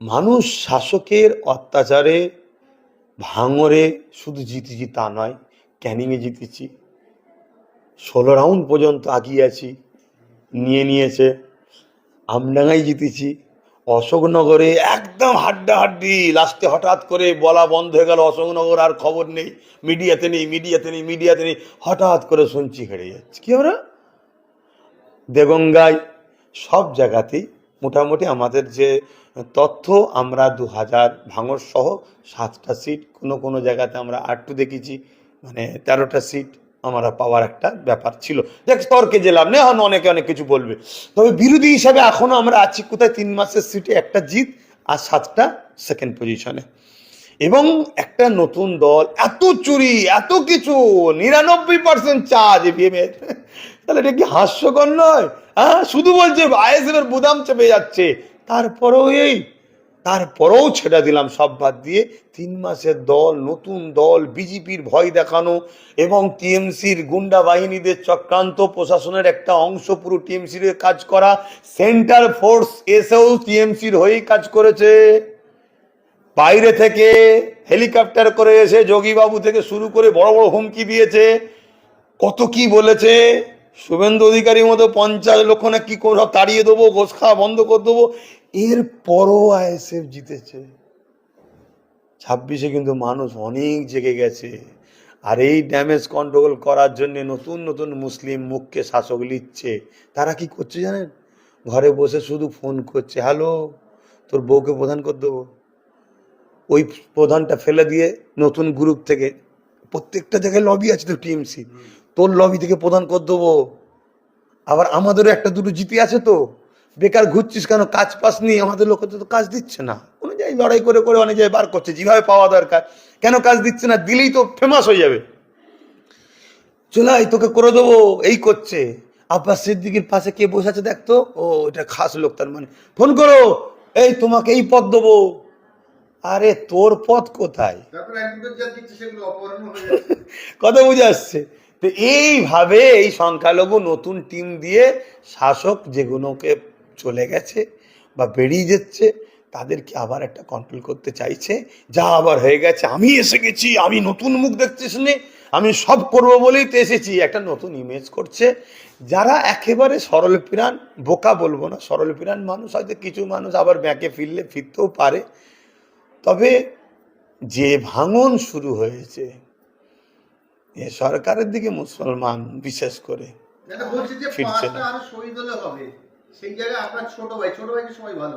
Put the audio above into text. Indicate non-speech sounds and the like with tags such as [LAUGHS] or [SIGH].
মানুষ শাসকের অত্যাচারে ভাঙরে শুধু জিতেছি তা নয়, ক্যানিংয়ে জিতেছি। ষোলো রাউন্ড পর্যন্ত আগিয়ে আছি, নিয়ে নিয়েছে। আমডাঙ্গায় জিতেছি। অশোকনগরে একদম হাড্ডাহাড্ডি লাস্টে হঠাৎ করে বলা বন্ধ হয়ে গেল, অশোকনগর আর খবর নেই, মিডিয়াতে নেই মিডিয়াতে নেই মিডিয়াতে নেই, হঠাৎ করে শুনছি হেরে যাচ্ছে। কি আমরা দেগঙ্গায় সব জায়গাতেই মোটামুটি আমাদের যে তথ্য আমরা দু হাজার ভাঙর সহ সাতটা সিট কোনো কোনো জায়গাতে আমরা আটটু দেখেছি মানে তেরোটা সিট আমরা পাওয়ার একটা ব্যাপার ছিল। দেখ, তর্কে লাভ নেই, এখন অনেকে অনেক কিছু বলবে। তবে বিরোধী হিসাবে এখনও আমরা আছি, কোথায় তিন মাসের সিটে একটা জিত আর সাতটা সেকেন্ড পজিশনে এবং একটা নতুন দল, এত চুরি, এত কিছু, নিরানব্বই পার্সেন্ট চার্জ এর। তাহলে এটা কি হাস্যকর নয়? হ্যাঁ শুধু বলছে আইএসএফ এর বুদাম চেপে যাচ্ছে। তারপরেও এই, তারপরেও ছেড়ে দিলাম সব বাদ দিয়ে। তিন মাসের দল, নতুন দল, বিজেপির ভয় দেখানো এবং টিএমসির গুন্ডা বাহিনীদের চক্রান্ত, প্রশাসনের একটা অংশ পুরো টিএমসির কাজ করা। সেন্টার ফোর্স এসেও টিএমসির হয়েই কাজ করেছে। বাইরে থেকে হেলিকপ্টার করে এসে যোগীবাবু থেকে শুরু করে বড় বড় হুমকি দিয়েছে। কত কি বলেছে? শুভেন্দু অধিকারীর মতো পঞ্চাশ লক্ষ না কি করে তাড়িয়ে দেবো, ঘোষ খাওয়া বন্ধ করে দেবো? এর পরও আইএসএফ জিতেছে। ছাব্বিশে কিন্তু মানুষ অনেক জেগে গেছে। আর এই ড্যামেজ কন্ট্রোল করার জন্য নতুন নতুন মুসলিম মুখকে শাসক লিখছে। তারা কি করছে জানেন? ঘরে বসে শুধু ফোন করছে, হ্যালো, তোর বউকে প্রধান করে দেবো। ওই প্রধানটা ফেলে দিয়ে নতুন গ্রুপ থেকে প্রত্যেকটা জায়গায় লবি আছে তো টিএমসি তোর লবি থেকে প্রধান করে দেবো। আবার আমাদেরও একটা দুটো জিতে আছে তো। বেকার ঘুরছিস কেন? কাজ পাস পাসনি আমাদের লোকে তো কাজ দিচ্ছে না। অনুযায়ী লড়াই করে করে অনেক জায়গায় বার করছে। যেভাবে পাওয়া দরকার। কেন কাজ দিচ্ছে না? দিলেই তো ফেমাস হয়ে যাবে। চলাই তোকে করে দেবো। এই করছে। আব্বাস সিদ্দিকির পাশে কে বসে আছে দেখতো ও, এটা খাস লোক তার মানে। ফোন করো। এই, তোমাকে এই পদ দেবো। আরে তোর পথ কোথায়? [LAUGHS] কথা বুঝে আসছে। তো এইভাবে এই সংখ্যালঘু নতুন টিম দিয়ে শাসক যেগুলোকে চলে গেছে বা বেরিয়ে যাচ্ছে তাদেরকে আবার একটা কন্ট্রোল করতে চাইছে। যা আবার হয়ে গেছে আমি এসে গেছি আমি নতুন মুখ দেখতে শুনে আমি সব করব বলেই তো এসেছি। একটা নতুন ইমেজ করছে। যারা একেবারে সরল পিরান বোকা বলব না সরল পিরান মানুষ হয়তো কিছু মানুষ আবার ব্যাকে ফিরলে ফিরতেও পারে। যে ভাঙন শুরু হয়েছে এ সরকারের দিকে মুসলমান বিশেষ করে ফিরছে না। সেই জায়গায় আপনার ছোট ভাই ছোট ভাইকে সবাই ভালো